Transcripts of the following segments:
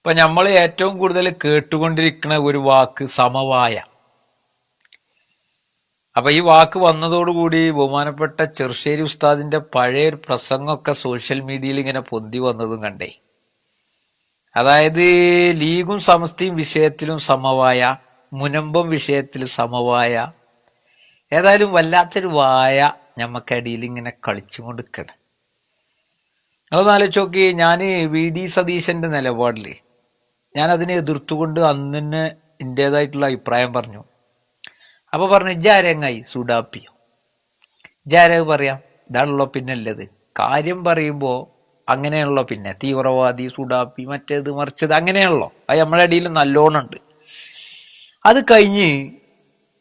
ഇപ്പൊ നമ്മൾ ഏറ്റവും കൂടുതൽ കേട്ടുകൊണ്ടിരിക്കുന്ന ഒരു വാക്ക് സമവായ. അപ്പൊ ഈ വാക്ക് വന്നതോടുകൂടി ബഹുമാനപ്പെട്ട ചെറുശ്ശേരി ഉസ്താദിന്റെ പഴയ ഒരു പ്രസംഗമൊക്കെ സോഷ്യൽ മീഡിയയിൽ ഇങ്ങനെ പൊന്തി വന്നതും കണ്ടേ. അതായത് ലീഗും സമസ്തയും വിഷയത്തിലും സമവായ മുനമ്പം വിഷയത്തിൽ സമവായ ഏതായാലും വല്ലാത്തൊരു വായ ഞമ്മക്കടിയിൽ ഇങ്ങനെ കളിച്ചുകൊണ്ട് നിൽക്കണം അതൊന്ന് ആലോചിച്ച് നോക്കി ഞാൻ വി. ഡി. സതീശന്റെ നിലപാടിൽ ഞാൻ അതിനെ എതിർത്തുകൊണ്ട് അന്ന് തന്നെ അഭിപ്രായം പറഞ്ഞു. അപ്പൊ പറഞ്ഞു ജാരങ്ങായി സുഡാപ്പിയോ. ജാരവ് പറയാം ഇതാണല്ലോ പിന്നെ ഉള്ളത് കാര്യം പറയുമ്പോൾ അങ്ങനെയാണല്ലോ പിന്നെ. തീവ്രവാദി സുഡാപ്പി മറ്റേത് മറിച്ചത് അങ്ങനെയാണല്ലോ. അത് നമ്മുടെ ഇടയിൽ നല്ലോണുണ്ട് അത് കഴിഞ്ഞ്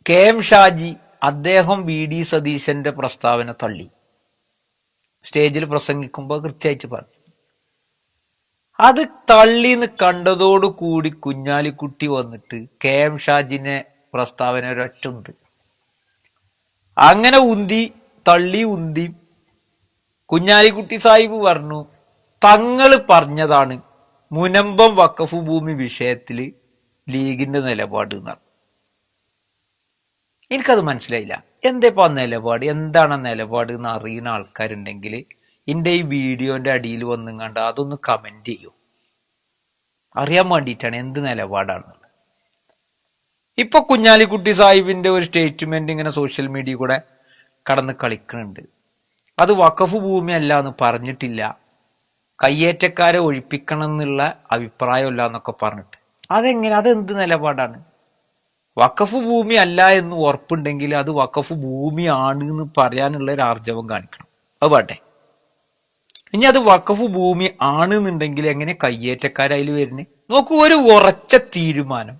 കെ എം ഷാജി അദ്ദേഹം വി ഡി സതീശന്റെ പ്രസ്താവന തള്ളി. സ്റ്റേജിൽ പ്രസംഗിക്കുമ്പോൾ കൃത്യമായിട്ട് പറഞ്ഞു. അത് തള്ളിന്ന് കണ്ടതോട് കൂടി കുഞ്ഞാലിക്കുട്ടി വന്നിട്ട് കെ എം ഷാജിനെ പ്രസ്താവന ഒരൊറ്റുണ്ട് അങ്ങനെ ഉന്തി തള്ളി ഉന്തി കുഞ്ഞാലിക്കുട്ടി സാഹിബ് പറഞ്ഞു തങ്ങൾ പറഞ്ഞതാണ് മുനമ്പം വക്കഫ് ഭൂമി വിഷയത്തിൽ ലീഗിന്റെ നിലപാട് എന്നാണ്. എനിക്കത് മനസ്സിലായില്ല. എന്തേപ്പോ നിലപാട്? എന്താണ് നിലപാട് എന്ന് അറിയുന്ന ആൾക്കാരുണ്ടെങ്കിൽ എന്റെ ഈ വീഡിയോന്റെ അടിയിൽ വന്നും കണ്ട് അതൊന്ന് കമന്റ് ചെയ്യൂ. അറിയാൻ വേണ്ടിയിട്ടാണ് എന്ത് നിലപാടാണെന്നുള്ളത് ഇപ്പൊ കുഞ്ഞാലിക്കുട്ടി സാഹിബിന്റെ ഒരു സ്റ്റേറ്റ്മെന്റ് ഇങ്ങനെ സോഷ്യൽ മീഡിയ കൂടെ കടന്ന് കളിക്കുന്നുണ്ട് അത് വഖഫ് ഭൂമി അല്ല എന്ന് പറഞ്ഞിട്ടില്ല. കയ്യേറ്റക്കാരെ ഒഴിപ്പിക്കണം എന്നുള്ള അഭിപ്രായമല്ല എന്നൊക്കെ പറഞ്ഞിട്ട്. അതെങ്ങനെ? അതെന്ത് നിലപാടാണ്? വഖഫ് ഭൂമി അല്ല എന്ന് ഉറപ്പുണ്ടെങ്കിൽ അത് വഖഫ് ഭൂമിയാണ് എന്ന് പറയാനുള്ള ഒരു ആർജവം കാണിക്കണം. അത് പാട്ടെ ഇനി അത് വഖഫ് ഭൂമി ആണെന്നുണ്ടെങ്കിൽ എങ്ങനെ കയ്യേറ്റക്കാരായി വരുന്നത് നോക്കൂ ഒരു ഉറച്ച തീരുമാനം.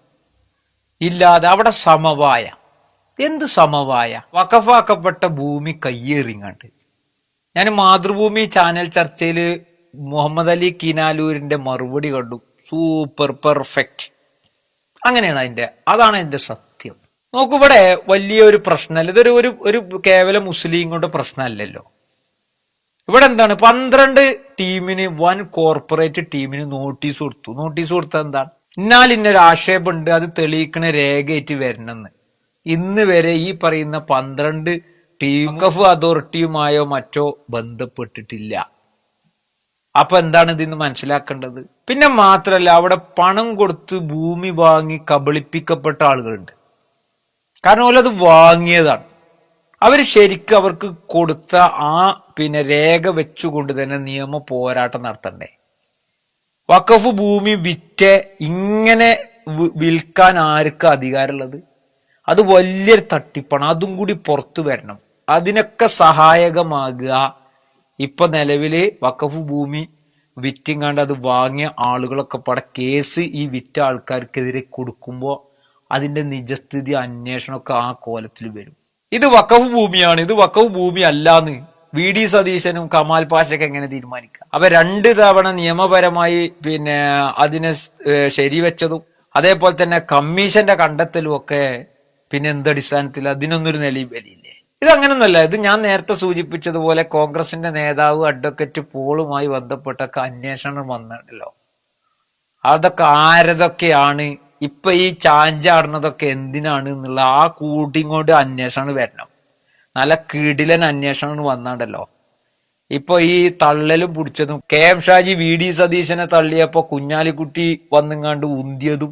ഇല്ലാതെ അവിടെ സമവായ. എന്ത് സമവായ? വഖഫാക്കപ്പെട്ട ഭൂമി കയ്യേറിങ്ങാണ്ട്. ഞാൻ മാതൃഭൂമി ചാനൽ ചർച്ചയിൽ മുഹമ്മദ് അലി കിനാലൂരിന്റെ മറുപടി കണ്ടു. Super perfect. അങ്ങനെയാണ് അതിന്റെ അതാണ് അതിന്റെ സത്യം. നോക്കൂ ഇവിടെ വലിയൊരു പ്രശ്നമല്ല ഇതൊരു ഒരു ഒരു മുസ്ലിം കൊണ്ട് പ്രശ്നമല്ലല്ലോ ഇവിടെ എന്താണ്? പന്ത്രണ്ട് ടീമിന് വൻ കോർപ്പറേറ്റ് ടീമിന് നോട്ടീസ് കൊടുത്തു. നോട്ടീസ് കൊടുത്തത് എന്താണ്? എന്നാൽ ഇന്നൊരു ആക്ഷേപമുണ്ട്. അത് തെളിയിക്കണ രേഖയായിട്ട് വരണമെന്ന്. ഇന്ന് വരെ ഈ പറയുന്ന പന്ത്രണ്ട് ടീം കഫ് അതോറിറ്റിയുമായോ മറ്റോ ബന്ധപ്പെട്ടിട്ടില്ല. അപ്പൊ എന്താണ് ഇതിന്ന് മനസ്സിലാക്കേണ്ടത്? പിന്നെ മാത്രല്ല അവിടെ പണം കൊടുത്ത് ഭൂമി വാങ്ങി കബളിപ്പിക്കപ്പെട്ട ആളുകളുണ്ട്. കാരണം അത് വാങ്ങിയതാണ്. അവർ ശരിക്കും അവർക്ക് കൊടുത്ത ആ പിന്നെ രേഖ വെച്ചുകൊണ്ട് തന്നെ നിയമ പോരാട്ടം നടത്തണ്ടേ? വഖഫ് ഭൂമി വിറ്റ് ഇങ്ങനെ വിൽക്കാൻ ആർക്ക് അധികാരമുള്ളത്? അത് വലിയൊരു തട്ടിപ്പാണ്. അതും കൂടി പുറത്തു വരണം. അതിനൊക്കെ സഹായകമാകുക. ഇപ്പൊ നിലവിൽ വഖഫ് ഭൂമി വിറ്റിങ്ങാണ്ട് അത് വാങ്ങിയ ആളുകളൊക്കെ പട കേസ് ഈ വിറ്റ ആൾക്കാർക്കെതിരെ കൊടുക്കുമ്പോൾ അതിന്റെ നിജസ്ഥിതി അന്വേഷണമൊക്കെ ആ കോലത്തിൽ വരും. ഇത് വഖഫ് ഭൂമിയാണ് ഇത് വഖഫ് ഭൂമി അല്ലാന്ന് വി ഡി സതീശനും കമാൽ പാഷയ്ക്ക് എങ്ങനെ തീരുമാനിക്കാം? അവ രണ്ട് തവണ നിയമപരമായി പിന്നെ അതിനെ ശരിവെച്ചതും അതേപോലെ തന്നെ കമ്മീഷന്റെ കണ്ടെത്തലും ഒക്കെ പിന്നെ എന്തടിസ്ഥാനത്തിൽ അതിനൊന്നൊരു നിലയും വലിയില്ലേ ഇത് അങ്ങനൊന്നുമല്ല ഇത് ഞാൻ നേരത്തെ സൂചിപ്പിച്ചതുപോലെ കോൺഗ്രസിന്റെ നേതാവ് അഡ്വക്കേറ്റ് പോളുമായി ബന്ധപ്പെട്ടൊക്കെ അന്വേഷണം വന്നിട്ടല്ലോ അതൊക്കെ ആരതൊക്കെയാണ് ഇപ്പൊ ഈ ചാഞ്ചാടുന്നതൊക്കെ എന്തിനാണ് എന്നുള്ള ആ കൂട്ടിങ്ങോട്ട് അന്വേഷണം വരണം. നല്ല കിടിലൻ അന്വേഷണം വന്നാണ്ടല്ലോ. ഇപ്പൊ ഈ തള്ളലും പിടിച്ചതും K M Shaji V D സതീശനെ തള്ളിയപ്പോ കുഞ്ഞാലിക്കുട്ടി വന്നിങ്ങാണ്ട് ഉന്തിയതും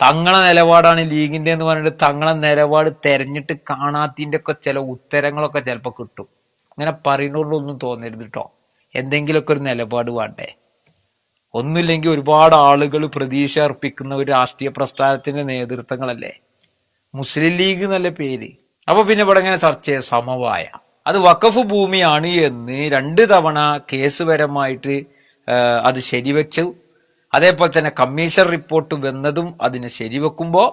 തങ്ങളെ നിലപാടാണ് ലീഗിന്റെ എന്ന് പറഞ്ഞിട്ട് തങ്ങളെ നിലപാട് തെരഞ്ഞിട്ട് കാണാത്തിന്റെ ഒക്കെ ചില ഉത്തരങ്ങളൊക്കെ ചിലപ്പോ കിട്ടും. ഇങ്ങനെ പറയുന്നതുകൊണ്ടൊന്നും തോന്നരുത് കേട്ടോ എന്തെങ്കിലുമൊക്കെ ഒരു നിലപാട് വേണ്ടേ? ഒന്നുമില്ലെങ്കിൽ ഒരുപാട് ആളുകൾ പ്രതീക്ഷ അർപ്പിക്കുന്ന ഒരു രാഷ്ട്രീയ പ്രസ്ഥാനത്തിന്റെ നേതൃത്വങ്ങളല്ലേ? മുസ്ലിം ലീഗ് എന്നല്ല പേര്? അപ്പൊ പിന്നെ ഇവിടെ ഇങ്ങനെ ചർച്ച ചെയ്യാം. സമവായ. അത് വഖഫ് ഭൂമിയാണ് എന്ന് രണ്ട് തവണ കേസ് പരമായിട്ട് ആ, അത് ശരിവെച്ചു. അതേപോലെ തന്നെ കമ്മീഷൻ റിപ്പോർട്ട് വന്നതും അതിനെ ശരിവെക്കുമ്പോ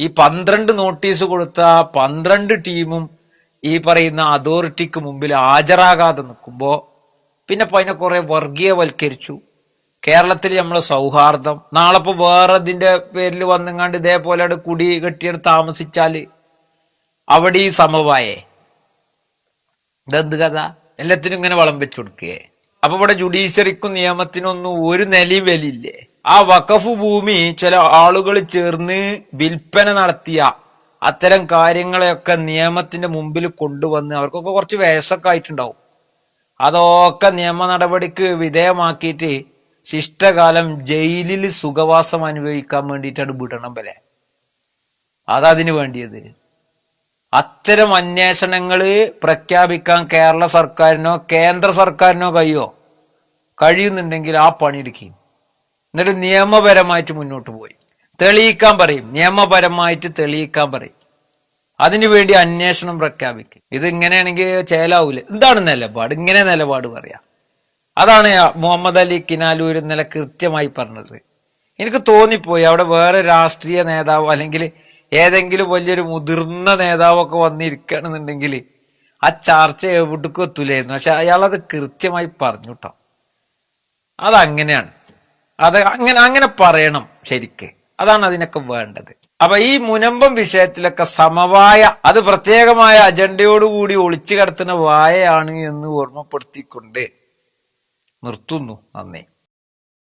ഈ പന്ത്രണ്ട് നോട്ടീസ് കൊടുത്ത പന്ത്രണ്ട് ടീമും ഈ പറയുന്ന അതോറിറ്റിക്ക് മുമ്പിൽ ഹാജരാകാതെ നിൽക്കുമ്പോൾ പിന്നെ അതിനെ കുറെ വർഗീയവൽക്കരിച്ചു. കേരളത്തിൽ നമ്മൾ സൗഹാർദ്ദം. നാളെ ഇപ്പൊ വേറെ ഇതിന്റെ പേരിൽ വന്നെങ്ങാണ്ട് ഇതേപോലെ അവിടെ കുടി കെട്ടിയെടുത്ത് താമസിച്ചാൽ അവിടെ ഈ സമവായേ. ഇതെന്ത് കഥ? എല്ലാത്തിനും ഇങ്ങനെ വളം വെച്ചു കൊടുക്കുകയെ അപ്പൊ ഇവിടെ ജുഡീഷ്യറിക്കും നിയമത്തിനൊന്നും ഒരു നിലയും വലിയില്ലേ? ആ വഖഫ് ഭൂമി ചില ആളുകൾ ചേർന്ന് വിൽപ്പന നടത്തിയ അത്തരം കാര്യങ്ങളെയൊക്കെ നിയമത്തിന്റെ മുമ്പിൽ കൊണ്ടുവന്ന് അവർക്കൊക്കെ കുറച്ച് വയസ്സൊക്കെ ആയിട്ടുണ്ടാവും അതൊക്കെ നിയമ നടപടിക്ക് വിധേയമാക്കിയിട്ട് ശിഷ്ടകാലം ജയിലിൽ സുഖവാസം അനുഭവിക്കാൻ വേണ്ടിയിട്ടാണ് വിടണം പോലെ. അതതിനു വേണ്ടിയത്. അത്തരം അന്വേഷണങ്ങൾ പ്രഖ്യാപിക്കാൻ കേരള സർക്കാരിനോ കേന്ദ്ര സർക്കാരിനോ കഴിയോ? കഴിയുന്നുണ്ടെങ്കിൽ ആ പണിയെടുക്കുകയും എന്നിട്ട് നിയമപരമായിട്ട് മുന്നോട്ട് പോയി. തെളിയിക്കാൻ പറയും. നിയമപരമായിട്ട് തെളിയിക്കാൻ പറയും. അതിനുവേണ്ടി അന്വേഷണം പ്രഖ്യാപിക്കും. ഇത് ഇങ്ങനെയാണെങ്കിൽ ചേലാവൂല? എന്താണ് നിലപാട്? ഇങ്ങനെ നിലപാട് പറയാം. അതാണ് മുഹമ്മദ് അലി കിനാലൂർ ഇന്നലെ കൃത്യമായി പറഞ്ഞത്. എനിക്ക് തോന്നിപ്പോയി അവിടെ വേറെ രാഷ്ട്രീയ നേതാവ് അല്ലെങ്കിൽ ഏതെങ്കിലും വലിയൊരു മുതിർന്ന നേതാവൊക്കെ വന്നിരിക്കുകയാണെന്നുണ്ടെങ്കിൽ ആ ചർച്ച എവിടേക്കും എത്തൂലായിരുന്നു. പക്ഷെ അയാളത് കൃത്യമായി പറഞ്ഞു കേട്ടോ അതങ്ങനെയാണ്. അത് അങ്ങനെ അങ്ങനെ പറയണം ശരിക്ക്. അതാണ് അതിനൊക്കെ വേണ്ടത്. അപ്പൊ ഈ മുനമ്പം വിഷയത്തിലൊക്കെ സമവായ അത് പ്രത്യേകമായ അജണ്ടയോടുകൂടി ഒളിച്ചു കടത്തുന്ന വായയാണ് എന്ന് ഓർമ്മപ്പെടുത്തിക്കൊണ്ട് നിർത്തുന്നു നന്ദി